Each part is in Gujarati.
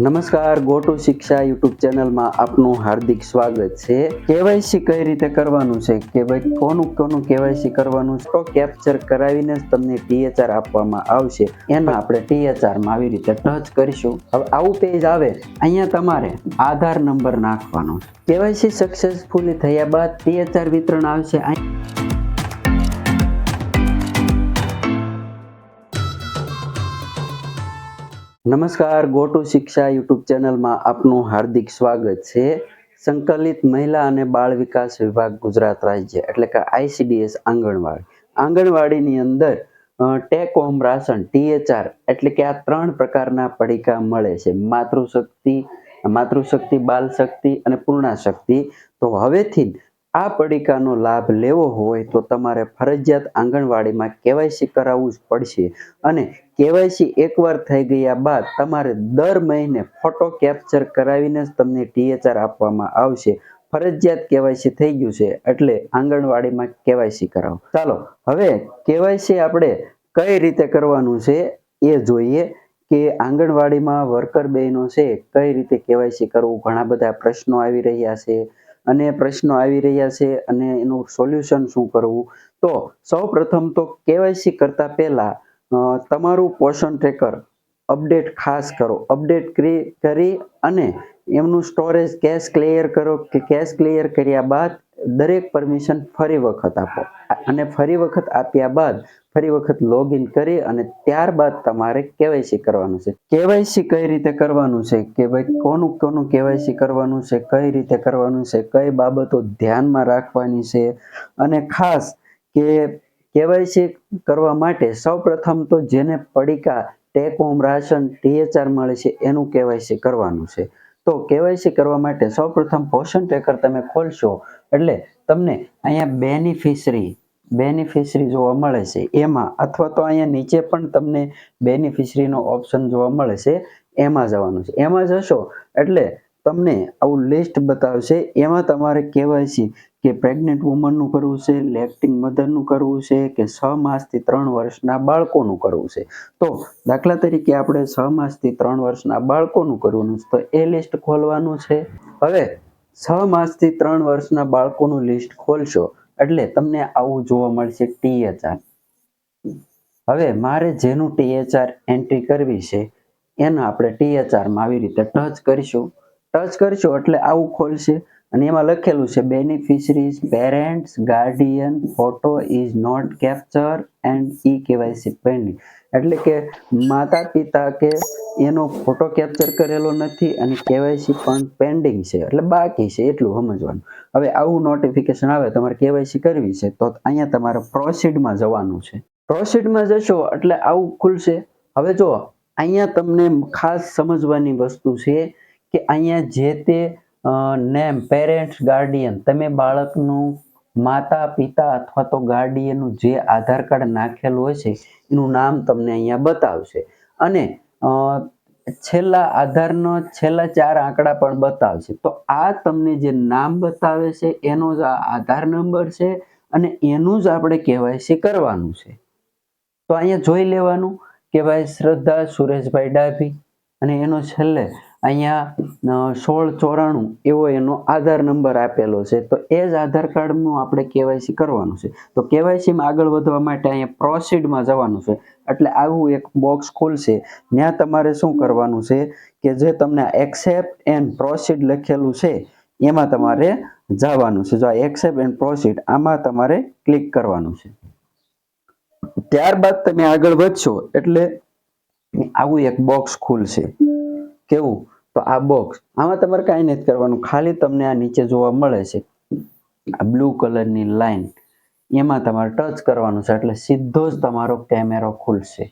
નમસ્કાર ગો ટુ શિક્ષા યુટ્યુબ ચેનલમાં આપનું હાર્દિક સ્વાગત છે. કેવાયસી કઈ રીતે કરવાનું છે? કે ભાઈ, કોનું કોનું કેવાયસી કરવાનું છે? તો કેપ્ચર કરાવીને જ તમને ટીએચઆર આપવામાં આવશે. એના આપણે ટીએચઆરમાં આવી રીતે ટચ કરીશું. હવે આવું પેજ આવે, અહીંયા તમારે આધાર નંબર નાખવાનો કેવાયસી સક્સેસફુલી થયા બાદ ટીએચઆર વિતરણ આવશે. અહીં નમસ્કાર, ગોટુ શિક્ષા યુટ્યુબ ચેનલમાં આપનું હાર્દિક સ્વાગત છે. સંકલિત મહિલા અને બાળ વિકાસ વિભાગ ગુજરાત રાજ્ય, એટલે કે આઈસીડીએસ આંગણવાડી. આંગણવાડીની અંદર ટેક હોમ રાશન ટીએચઆર એટલે કે આ ત્રણ પ્રકારના પડીકા મળે છે. માતૃશક્તિ માતૃશક્તિ બાલ શક્તિ અને પૂર્ણાશક્તિ. તો હવેથી આ પડીકાનો લાભ લેવો હોય તો તમારે ફરજિયાત આંગણવાડીમાં કેવાયસી કરાવવું જ પડશે. અને કેવાયસી એકવાર થઈ ગયા બાદ તમારે દર મહિને ફોટો કેપ્ચર કરાવીને જ તમને ટીએચઆર આપવામાં આવશે. ફરજિયાત કેવાયસી થઈ ગયું છે એટલે આંગણવાડીમાં કેવાયસી કરાવો. ચાલો, હવે કેવાયસી આપણે કઈ રીતે કરવાનું છે એ જોઈએ કે આંગણવાડીમાં વર્કર બહેનો છે કઈ રીતે કેવાયસી કરવું? ઘણા બધા પ્રશ્નો આવી રહ્યા છે અને પ્રશ્નો આવી રહ્યા છે અને એનું સોલ્યુશન શું કરવું? તો સૌ પ્રથમ તો કેવાયસી કરતા પહેલા તમારું પોષણ ટ્રેકર અપડેટ ખાસ કરો. અપડેટ કરી અને એમનું સ્ટોરેજ કેશ ક્લિયર કરો કે કેશ ક્લિયર કર્યા બાદ દરેક પરમિશન ફરી વખત આપો. અને ફરી વખત આપ્યા બાદ ફરી વખત લોગિન કરી અને ત્યારબાદ તમારે કેવાયસી કરવાનું છે. કેવાયસી કઈ રીતે કરવાનું છે? કે ભાઈ કોનું કોનું કેવાયસી કરવાનું છે? કઈ રીતે કરવાનું છે? કઈ બાબતો ધ્યાનમાં રાખવાની છે? અને ખાસ કે કેવાયસી કરવા માટે સૌપ્રથમ તો જેને પડીકા ટેક હોમ રાશન ટીએચઆર મળે છે, એનું કેવાયસી કરવાનું છે. તો કેવાયસી કરવા માટે સૌપ્રથમ પોષણ ટ્રેકર તમે ખોલશો, એટલે તમને અહીંયા બેનિફિશરી બેનિફિશરી જોવા મળે છે. એમાં અથવા તો અહીંયા નીચે પણ તમને બેનિફિશરીનો ઓપ્શન જોવા મળે છે. એમાં જવાનું છે. એમાં જશો એટલે તમને આવું લિસ્ટ બતાવશે. એમાં તમારે કેવાયસી કે પ્રેગ્નેન્ટ વુમનનું કરવું છે લેક્ટિંગ મધરનું કરવું છે, કે છ માસથી ત્રણ વર્ષના બાળકોનું કરવું છે. તો દાખલા તરીકે આપણે છ માસથી ત્રણ વર્ષના બાળકોનું કરવાનું છે, તો એ લિસ્ટ ખોલવાનું છે. હવે છ માસથી ત્રણ વર્ષના બાળકોનું લિસ્ટ ખોલશો, એટલે તમને આવું જોવા મળશે ટીએચઆર હવે મારે જેનું ટીએચઆર એન્ટ્રી કરવી છે, એના આપણે ટીએચઆરમાં આવી રીતે ટચ કરીશું. ટચ કરશો એટલે આવું ખોલશે અને એમાં લખેલું છે beneficiaries parents guardian photo is not capture and E KYC pending એટલે કે માતા પિતા કે એનો ફોટો કેપ્ચર કરેલો નથી અને કેવાયસી પણ પેન્ડિંગ છે. એટલે બાકી છે એટલું સમજવાનું. હવે આવું નોટિફિકેશન આવે, તમારે કેવાયસી કરવી છે, તો અહીંયા તમારે પ્રોસીડમાં જવાનું છે. પ્રોસીડમાં જશો એટલે આવું ખુલશે. હવે જો અહીંયા તમને ખાસ સમજવાની વસ્તુ છે કે અહીંયા જે તે નેમ પેરેન્ટ્સ ગાર્ડિયન તમે બાળકનું માતા, પિતા અથવા તો ગાર્ડિયનનું જે આધાર કાર્ડ નાખેલું હોય છે, એનું નામ તમને અહીંયા બતાવશે. અને છેલ્લા આધારનો છેલ્લા ચાર આંકડા પણ બતાવશે. તો આ તમને જે નામ બતાવે છે, એનો જ આ આધાર નંબર છે અને એનું જ આપણે કેવાયસી કરવાનું છે. તો અહીંયા જોઈ લેવાનું કે ભાઈ શ્રદ્ધા સુરેશભાઈ ડાભી અને એનો છેલ્લે અહીંયા સોળ ચોરાણું એવો એનો આધાર નંબર આપેલો છે. તો એ જ આધાર કાર્ડનું આપણે કેવાયસી કરવાનું છે. તો કેવાયસીમાં આગળ વધવા માટે અહીંયા પ્રોસીડમાં જવાનું છે. એટલે આવું એક બોક્સ ખુલશે. ત્યાં તમારે શું કરવાનું છે કે જે તમને એક્સેપ્ટ એન્ડ પ્રોસીડ લખેલું છે, એમાં તમારે જવાનું છે. જો આ એક્સેપ્ટ એન્ડ પ્રોસીડ આમાં તમારે ક્લિક કરવાનું છે. ત્યારબાદ તમે આગળ વધશો એટલે આવું એક બોક્સ ખુલશે. કેવું? તો આ બોક્સ આમાં તમારે કાંઈ નથી કરવાનું. ખાલી તમને આ નીચે જોવા મળે છે આ બ્લુ કલરની લાઈન એમાં તમારે ટચ કરવાનું છે. એટલે સીધો જ તમારો કેમેરો ખુલશે.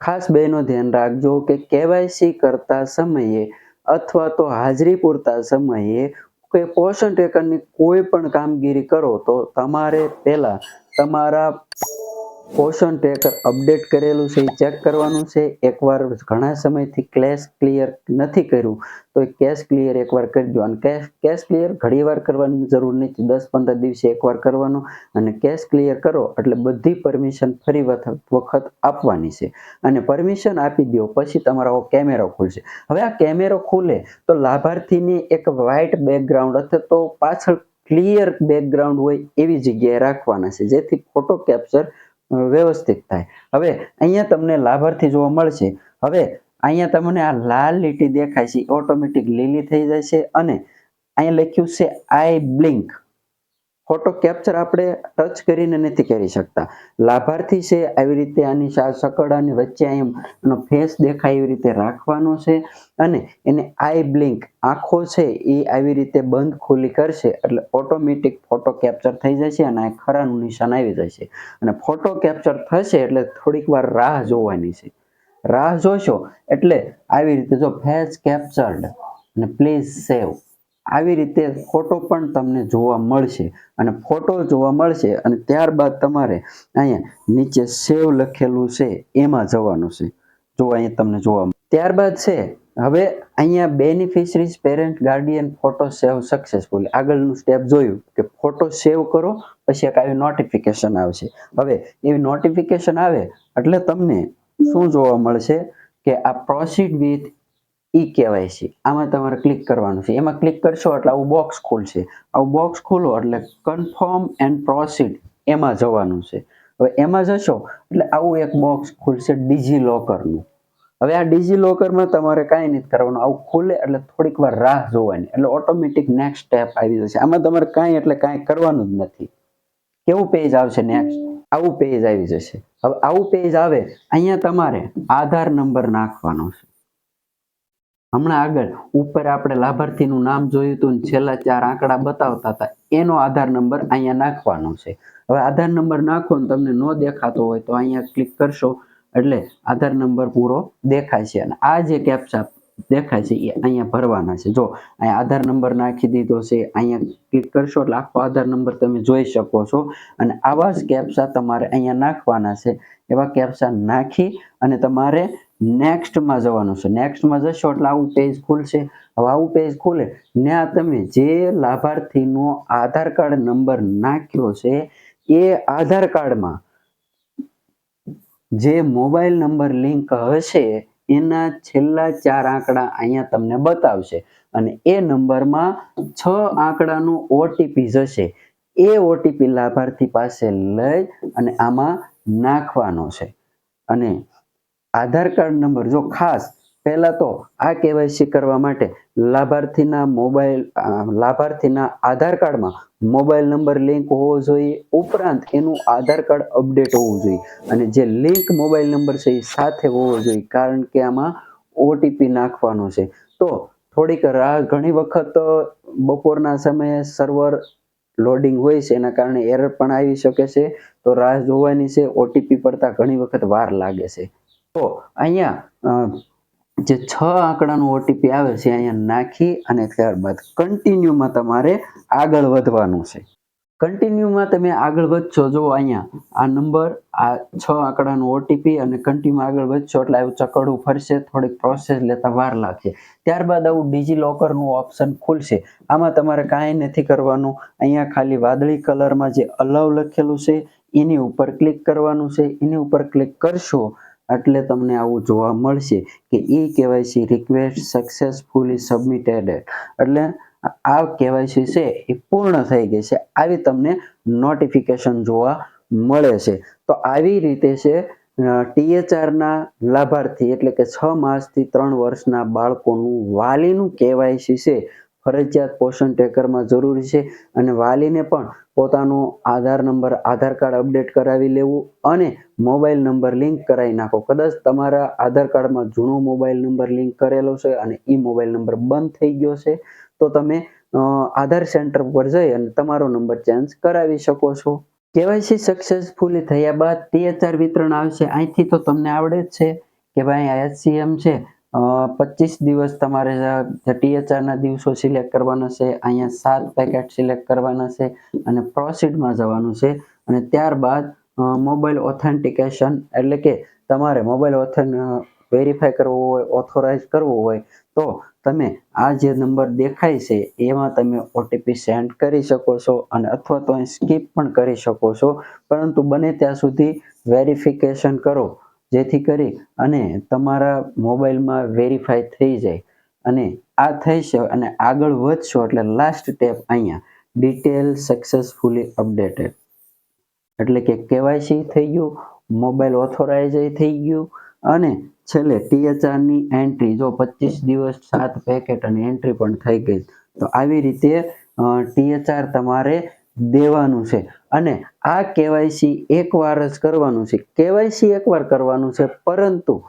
ખાસ બેનો ધ્યાન રાખજો કે કેવાયસી કરતા સમયે અથવા તો હાજરી પૂરતા સમયે કે પોષણ ટેકરની કોઈ પણ કામગીરી કરો તો તમારે પહેલાં તમારા પોષણ ટ્રેકર અપડેટ કરેલું છે, એ ચેક કરવાનું છે. એકવાર ઘણા સમયથી કેશ ક્લિયર નથી કર્યું, તો એ કેશ ક્લિયર એકવાર કરી દો અને કેશ કેશ ક્લિયર ઘણીવાર કરવાની જરૂર નથી. દસ પંદર દિવસે એકવાર કરવાનું અને કેશ ક્લિયર કરો, એટલે બધી પરમિશન ફરી વખત આપવાની છે. અને પરમિશન આપી દો, પછી તમારો કેમેરો ખુલશે. હવે આ કેમેરો ખુલે તો લાભાર્થીની એક વ્હાઇટ બેકગ્રાઉન્ડ અથવા તો પાછળ ક્લિયર બેકગ્રાઉન્ડ હોય એવી જગ્યાએ રાખવાના છે. જેથી ફોટો કેપ્ચર વ્યવસ્થિત થાય. હવે અહીંયા તમને લાભાર્થી જોવા મળશે. હવે અહીંયા તમને આ લાલ લીટી દેખાય છે ઓટોમેટિક લીલી થઈ જાય છે અને અહીંયા લખ્યું છે આઈ બ્લિંક ફોટો કેપ્ચર આપણે ટચ કરીને નથી કરી શકતા. લાભાર્થી છે, આવી રીતે આની સકડાની વચ્ચે એમ એનો ફેસ દેખાય એવી રીતે રાખવાનો છે અને એને આઈ બ્લિંક આંખો છે એ આવી રીતે બંધ ખુલ્લી કરશે એટલે ઓટોમેટિક ફોટો કેપ્ચર થઈ જશે અને આ ખરાનું નિશાન આવી જશે. અને ફોટો કેપ્ચર થશે એટલે થોડીક વાર રાહ જોવાની છે. રાહ જોશો એટલે આવી રીતે જો ફેસ કેપ્ચર્ડ અને પ્લીઝ સેવ આવી રીતે ફોટો પણ તમને જોવા મળશે અને ફોટો જોવા મળશે અને ત્યારબાદ તમારે અહીંયા નીચે સેવ લખેલું છે, એમાં જવાનું છે જો અહીંયા તમને જોવા. ત્યારબાદ છે, હવે અહીંયા beneficiaries parent guardian photo save successful આગળનું સ્ટેપ જોયું કે ફોટો સેવ કરો, પછી એક આવી નોટિફિકેશન આવશે હવે એવી નોટિફિકેશન આવે એટલે તમને શું જોવા મળશે કે આ પ્રોસીડ વિથ ઈ છે. આમાં તમારે ક્લિક કરવાનું છે. એમાં ક્લિક કરશો એટલે આવું બોક્સ ખુલશે. આવું બોક્સ ખોલો એટલે કન્ફર્મ એન્ડ પ્રોસીડ એમાં જવાનું છે. હવે એમાં જશો એટલે આવું એક બોક્સ ખુલશે ડિજી લોકરનું હવે આ ડિજી લોકરમાં તમારે કાંઈ નથી કરવાનું. આવું ખુલે એટલે થોડીક વાર રાહ જોવાની. એટલે ઓટોમેટિક નેક્સ્ટ સ્ટેપ આવી જશે. આમાં તમારે કાંઈ એટલે કાંઈ કરવાનું જ નથી. કેવું પેજ આવશે નેક્સ્ટ આવું પેજ આવી જશે. હવે આવું પેજ આવે, અહીંયા તમારે આધાર નંબર નાખવાનો છે. હમણાં આગળ ઉપર આપણે લાભાર્થીનું નામ જોયું હતું છેલ્લા ચાર આંકડા બતાવતા હતા. એનો આધાર નંબર અહીંયા નાખવાનો છે. હવે આધાર નંબર નાખો ને તમને ન દેખાતો હોય તો અહીંયા ક્લિક કરશો એટલે આધાર નંબર પૂરો દેખાય છે અને આ જે કેપ્ચા દેખાય છે એ અહીંયા ભરવાના છે. જો અહીંયા આધાર નંબર નાખી દીધો છે, અહીંયા ક્લિક કરશો એટલે આખો આધાર નંબર તમે જોઈ શકો છો. અને આવા જ કેપ્સા તમારે અહીંયા નાખવાના છે. એવા કેપ્સા નાખી અને તમારે નેક્સ્ટમાં જવાનું છે. નેક્સ્ટમાં જશો એટલે આવું પેજ ખુલશે. હવે આવું પેજ ખુલે. ત્યાં તમે જે લાભાર્થીનો આધાર કાર્ડ નંબર નાખ્યો છે, એ આધાર કાર્ડમાં જે મોબાઈલ નંબર લિંક હશે, એના છેલ્લા ચાર આંકડા અહીંયા તમને બતાવશે. અને એ નંબરમાં છ આંકડાનું ઓટીપી જશે. એ ઓટીપી લાભાર્થી પાસે લઈ અને આમાં નાખવાનો છે. અને આધાર કાર્ડ નંબર જો ખાસ પહેલાં તો આ કેવાયસી કરવા માટે લાભાર્થીના મોબાઈલ લાભાર્થીના આધાર કાર્ડમાં મોબાઈલ નંબર લિંક હોવો જોઈએ. ઉપરાંત એનું આધાર કાર્ડ અપડેટ હોવું જોઈએ અને જે લિંક મોબાઈલ નંબર છે એ સાથે હોવો જોઈએ કારણ કે આમાં ઓટીપી નાખવાનો છે. તો થોડીક રાહ ઘણી વખત બપોરના સમયે સર્વર લોડિંગ હોય છે એના કારણે એરર પણ આવી શકે છે. તો રાહ જોવાની છે, ઓટીપી પડતા ઘણી વખત વાર લાગે છે. તો અહીંયા જે છ આંકડાનું ઓટીપી આવે છે, અહીંયા નાખી અને ત્યારબાદ કન્ટિન્યુમાં તમારે આગળ વધવાનું છે. કન્ટિન્યુમાં તમે આગળ વધશો, જો અહીંયા આ નંબર આ છ આંકડાનું ઓટીપી અને કન્ટિન્યુ આગળ વધશો એટલે આવું ચકડું ફરશે, થોડીક પ્રોસેસ લેતા વાર લાગશે. ત્યારબાદ આવું ડિજી લોકરનું ઓપ્શન ખુલશે. આમાં તમારે કાંઈ નથી કરવાનું. અહીંયા ખાલી વાદળી કલરમાં જે અલાવ લખેલું છે, એની ઉપર ક્લિક કરવાનું છે. એની ઉપર ક્લિક કરશો એટલે તમને આવું જોવા મળશે કે E KYC request successfully submitted એટલે આ કેવાયસી છે એ પૂર્ણ થઈ ગઈ છે. આવી તમને નોટિફિકેશન જોવા મળે છે. તો આવી રીતે છે ટીએચઆરના લાભાર્થી એટલે કે છ માસથી ત્રણ વર્ષના બાળકોનું વાલીનું કેવાયસી છે ફરજિયાત પોષણ ટેકરમાં જરૂરી છે અને વાલીને પણ પોતાનો Aadhaar number, Aadhaar card update કરાવી લેવું અને મોબાઈલ નંબર લિંક કરાવી નાખો. કદાચ તમારા આધાર કાર્ડમાં જૂનો મોબાઈલ નંબર લિંક કરેલો છે અને એ મોબાઈલ નંબર બંધ થઈ ગયો છે, તો તમે આધાર સેન્ટર પર જઈ અને તમારો નંબર ચેન્જ કરાવી શકો છો. કેવાયસી સક્સેસફુલી થયા બાદ તે ટીએચઆર વિતરણ આવશે. અહીંથી તો તમને આવડે જ છે કે ભાઈ એચસીએમ છે પચીસ દિવસ તમારે ટીએચઆરના દિવસો સિલેક્ટ કરવાના છે, અહીંયા સાત પેકેટ સિલેક્ટ કરવાના છે અને પ્રોસીડમાં જવાનું છે. અને ત્યારબાદ મોબાઈલ ઓથેન્ટિકેશન એટલે કે તમારે મોબાઈલ ઓથેન વેરીફાઈ કરવો હોય ઓથોરાઇઝ કરવો હોય, તો તમે આ જે નંબર દેખાય છે, એમાં તમે ઓટીપી સેન્ડ કરી શકો છો અને અથવા તો સ્કીપ પણ કરી શકો છો. પરંતુ બને ત્યાં સુધી વેરિફિકેશન કરો. જેથી કરી અને તમારા મોબાઈલમાં વેરીફાઈ થઈ જાય. અને આ થઈ છે અને આગળ વધશો એટલે લાસ્ટ સ્ટેપ અહીંયા ડિટેલ સક્સેસફુલી અપડેટેડ એટલે કે કેવાયસી થઈ ગયું, મોબાઈલ ઓથોરાઇઝ થઈ ગયું અને છેલ્લે ટીએચઆરની એન્ટ્રી જો પચીસ દિવસ સાત પેકેટ અને એન્ટ્રી પણ થઈ ગઈ. તો આવી રીતે ટીએચઆર તમારે દેવાનું છે. અને આ કેવાયસી એકવાર જ કરવાનું છે. કેવાયસી એકવાર કરવાનું છે, પરંતુ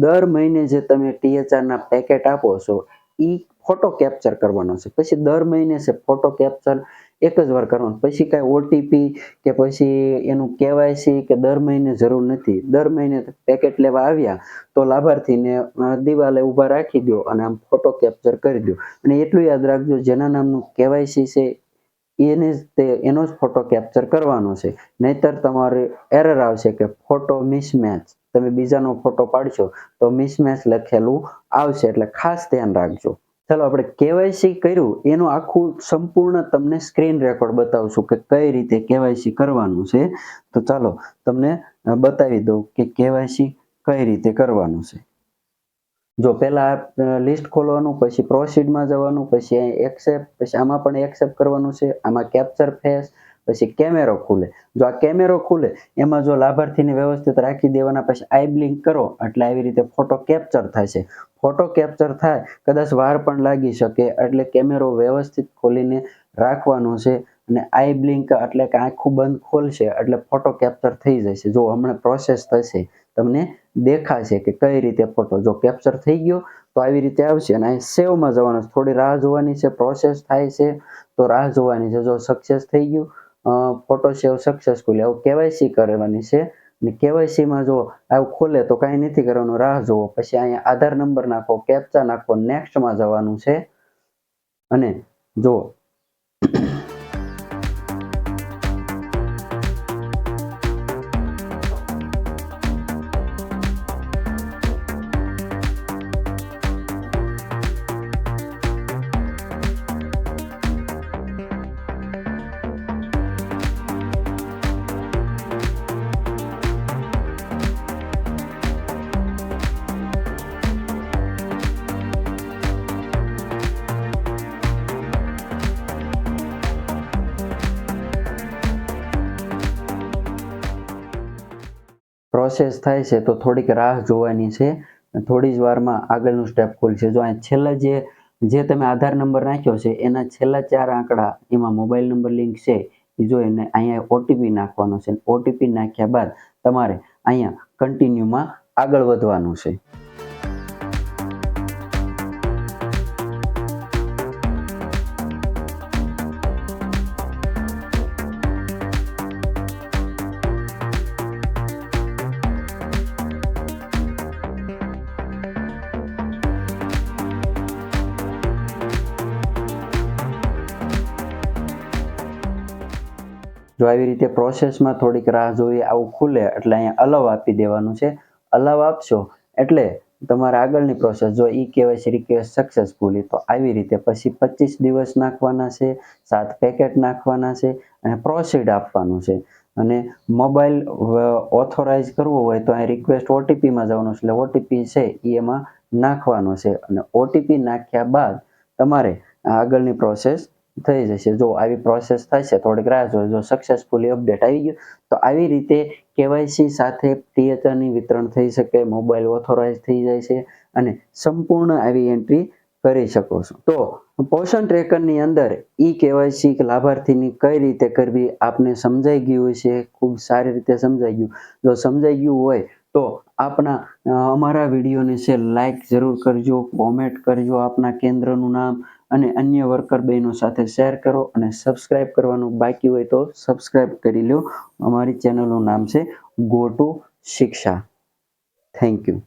દર મહિને જે તમે ટીએચઆરના પેકેટ આપો છો એ ફોટો કેપ્ચર કરવાનો છે. પછી દર મહિને છે ફોટો કેપ્ચર એક જ વાર કરવાનું. પછી કાંઈ ઓટીપી કે પછી એનું કેવાયસી કે દર મહિને જરૂર નથી. દર મહિને પેકેટ લેવા આવ્યા તો લાભાર્થીને દિવાલે ઊભા રાખી દો અને આમ ફોટો કેપ્ચર કરી દો અને એટલું યાદ રાખજો, જેના નામનું કેવાયસી છે એને જ તે, એનો જ ફોટો કેપ્ચર કરવાનો છે. નહીતર તમારે એરર આવશે કે ફોટો મિસમેચ તમે બીજાનો ફોટો પાડશો તો મિસમેચ લખેલું આવશે. એટલે ખાસ ધ્યાન રાખજો. ચાલો, આપણે કેવાયસી કર્યું. એનું આખું સંપૂર્ણ તમને સ્ક્રીન રેકોર્ડ બતાવશું કે કઈ રીતે કેવાયસી કરવાનું છે. તો ચાલો, તમને બતાવી દઉં કે કેવાયસી કઈ રીતે કરવાનું છે. જો પહેલા લિસ્ટ ખોલવાનું, પછી પ્રોસીડમાં જવાનું, પછી એક્સેપ્ટ પછી આમાં પણ એક્સેપ્ટ કરવાનું છે, આમાં કેપ્ચર ફેસ પછી કેમેરો ખુલે. જો આ કેમેરો ખુલે, એમાં જો લાભાર્થીને વ્યવસ્થિત રાખી દેવાના, પછી આઈ બ્લિંક કરો, એટલે આવી રીતે ફોટો કેપ્ચર છે. ફોટો કેપ્ચર થાય, કદાચ વાર પણ લાગી શકે, એટલે કેમેરો વ્યવસ્થિત ખોલીને રાખવાનો છે, અને આઈ બ્લિંક એટલે કે આંખું બંધ ખોલશે, એટલે ફોટો કેપ્ચર થઈ જશે. જો હમણાં પ્રોસેસ થશે તમને દેખાશે કે કઈ રીતે ફોટો જો કેપ્ચર થઈ ગયો, તો આવી રીતે આવશે. અને અહીં સેવમાં જવાનું છે. થોડી રાહ જોવાની છે પ્રોસેસ થાય છે. તો રાહ જોવાની છે, જો સક્સેસ થઈ ગયું ફોટો સેવ સક્સેસફુલ આવું કેવાયસી કરવાની છે. અને કેવાયસીમાં જો આવું ખોલે તો કાંઈ નથી કરવાનું, રાહ જોવો પછી અહીંયા આધાર નંબર નાખો કેપ્ચા નાખો નેક્સ્ટમાં જવાનું છે. અને જો પ્રોસેસ થાય છે તો થોડીક રાહ જોવાની છે. થોડી જ વારમાં આગળનું સ્ટેપ ખુલશે. જો અહીં છેલ્લા જે જે તમે આધાર નંબર નાખ્યો છે, એના છેલ્લા ચાર આંકડા, એમાં મોબાઈલ નંબર લિંક છે, એ જો એને અહીંયા ઓટીપી નાખવાનો છે. ઓટીપી નાખ્યા બાદ તમારે અહીંયા કન્ટિન્યુમાં આગળ વધવાનું છે. જો આવી રીતે પ્રોસેસમાં થોડીક રાહ જોઈએ, આવું ખુલે, એટલે અહીંયા અલાવ આપી દેવાનું છે. અલાવ આપશો, એટલે તમારે આગળની પ્રોસેસ જો ઈ કેવાયસી રિક્વેસ્ટ સક્સેસફુલી તો આવી રીતે પછી પચીસ દિવસ નાખવાના છે, સાત પેકેટ નાખવાના છે, અને પ્રોસીડ આપવાનું છે. અને મોબાઈલ ઓથોરાઇઝ કરવો હોય તો અહીં રિક્વેસ્ટ ઓટીપીમાં જવાનું છે, એટલે ઓટીપી છે એ એમાં નાખવાનો છે. અને ઓટીપી નાખ્યા બાદ તમારે આગળની પ્રોસેસ થઈ જશે. જો આવી પ્રોસેસ થશે થોડીક રાહ જો જો સક્સેસફુલી અપડેટ આવી ગયું, તો આવી રીતે કેવાયસી સાથે ટીએચઆરની વિતરણ થઈ શકે મોબાઈલ ઓથોરાઇઝ થઈ જાય છે અને સંપૂર્ણ આવી એન્ટ્રી કરી શકો છો. તો પોષણ ટ્રેકરની અંદર ઈ કેવાયસી લાભાર્થીની કઈ રીતે કરવી આપને સમજાઈ ગયું છે ખૂબ સારી રીતે સમજાઈ ગયું. જો સમજાઈ ગયું હોય તો આપના અમારા વિડીયોને છે લાઈક જરૂર કરજો, કોમેન્ટ કરજો આપના કેન્દ્રનું નામ અને અન્ય વર્કર બહેનો સાથે શેર કરો અને સબસ્ક્રાઇબ કરવાનું બાકી હોય તો સબસ્ક્રાઇબ કરી લો અમારી ચેનલનું નામ છે go to Shiksha. Thank you.